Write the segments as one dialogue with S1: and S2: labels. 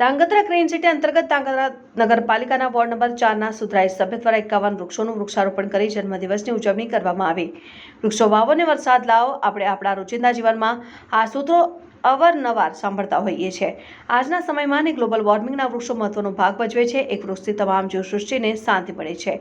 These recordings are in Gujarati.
S1: ધાંગધ્રા ગ્રીન સિટી અંતર્ગત ધાંગધ્રા નગરપાલિકાના વોર્ડ નંબર ચારના સુધરાઈ સભ્ય દ્વારા એકાવન વૃક્ષોનું વૃક્ષારોપણ કરી જન્મદિવસની ઉજવણી કરવામાં આવી. વૃક્ષો વાવો અને વરસાદ લાવો, આપણે આપણા રોજિંદા જીવનમાં આ સૂત્રો અવારનવાર સાંભળતા હોઈએ છીએ આજના સમયમાં ને ગ્લોબલ વોર્મિંગના વૃક્ષો મહત્વનો ભાગ ભજવે છે. એક વૃક્ષથી તમામ જીવસૃષ્ટિને શાંતિ મળે છે.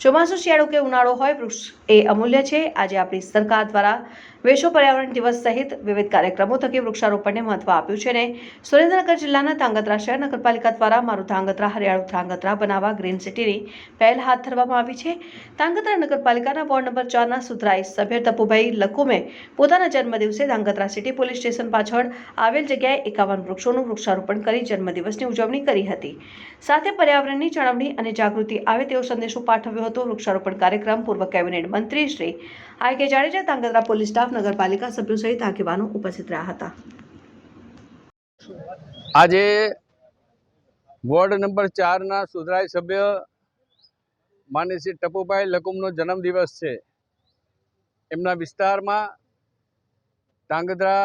S1: ચોમાસું શિયાળો કે ઉનાળો હોય, વૃક્ષ એ અમૂલ્ય છે. આજે આપણી સરકાર દ્વારા વિશ્વ પર્યાવરણ દિવસ સહિત વિવિધ કાર્યક્રમો થકી વૃક્ષારોપણને મહત્વ આપ્યું છે અને સુરેન્દ્રનગર જિલ્લાના ધાંગધ્રા શહેર નગરપાલિકા દ્વારા મારું ધાંગધ્રા હરિયાળું ધાંગધ્રા બનાવવા ગ્રીન સિટીની પહેલ હાથ ધરવામાં આવી છે. ધાંગધ્રા નગરપાલિકાના વોર્ડ નંબર ચારના સુધરાઈ સભ્ય તપુભાઈ લકુમે પોતાના જન્મદિવસે ધાંગધ્રા સિટી પોલીસ સ્ટેશન પાછળ આવેલ જગ્યાએ એકાવન વૃક્ષોનું વૃક્ષારોપણ કરી જન્મદિવસની ઉજવણી કરી હતી. સાથે પર્યાવરણની જાળવણી અને જાગૃતિ આવે તેવો સંદેશો પાઠવ્યો હતો. વૃક્ષારોપણ કાર્યક્રમ પૂર્વ કેબિનેટ મંત્રી શ્રી આઈ કે જાડેજા ધાંગધ્રા પોલીસ સ્ટાફ નગરપાલિકા સભ્યો સહિત આગેવાનો ઉપસ્થિત રહ્યા હતા.
S2: આજે વોર્ડ નંબર ચારના સુધરાઈ સભ્ય માનીય શ્રી ટપુભાઈ લકુમનો જન્મદિવસ છે. એમના વિસ્તારમાં ટાંગધ્રા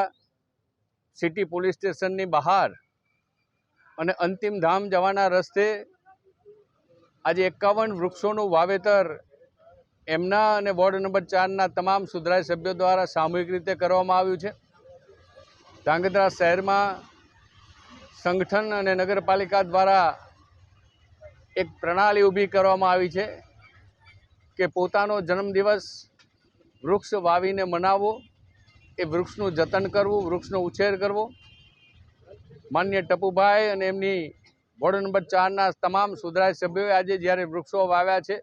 S2: સિટી પોલીસ સ્ટેશનની બહાર અને અંતિમ ધામ જવાના રસ્તે આજે એકાવન વૃક્ષોનું વાવેતર એમના અને વોર્ડ નંબર ચારના તમામ સુધરાઈ સભ્યો દ્વારા સામૂહિક રીતે કરવામાં આવ્યું છે. ધાંગધ્રા શહેરમાં સંગઠન અને નગરપાલિકા દ્વારા એક પ્રણાલી ઊભી કરવામાં આવી છે કે પોતાનો જન્મદિવસ વૃક્ષ વાવીને મનાવવો, એ વૃક્ષનું જતન કરવું, વૃક્ષનો ઉછેર કરવો. માન્ય ટપુભાઈ અને એમની વોર્ડ નંબર ચારના તમામ સુધરાય સભ્યોએ આજે જ્યારે વૃક્ષો વાવ્યા છે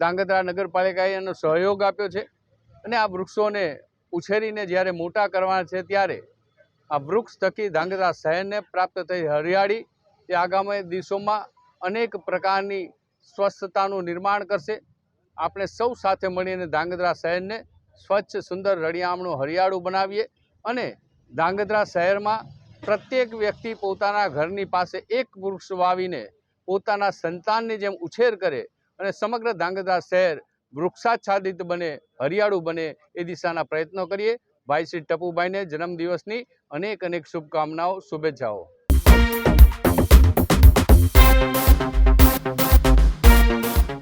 S2: ધાંગધ્રા નગરપાલિકાએ એનો સહયોગ આપ્યો છે અને આ વૃક્ષોને ઉછેરીને જ્યારે મોટા કરવાના છે ત્યારે આ વૃક્ષ થકી ધાંગધ્રા શહેરને પ્રાપ્ત થઈ હરિયાળી તે આગામી દિવસોમાં અનેક પ્રકારની સ્વચ્છતાનું નિર્માણ કરશે. આપણે સૌ સાથે મળીને ધાંગધ્રા શહેરને સ્વચ્છ, સુંદર રળિયામણું હરિયાળું બનાવીએ અને ધાંગધ્રા શહેરમાં પ્રત્યેક વ્યક્તિ પોતાના ઘરની પાસે એક વૃક્ષ વાવીને પોતાના સંતાનની જેમ ઉછેર કરે અને સમગ્ર ધ્રાંગધ્રા શહેર વૃક્ષાચ્છાદિત બને, હરિયાળું બને એ દિશાના પ્રયત્નો કરીએ. ભાઈ શ્રી ટપુભાઈને જન્મદિવસની અનેક અનેક શુભકામનાઓ, શુભેચ્છાઓ.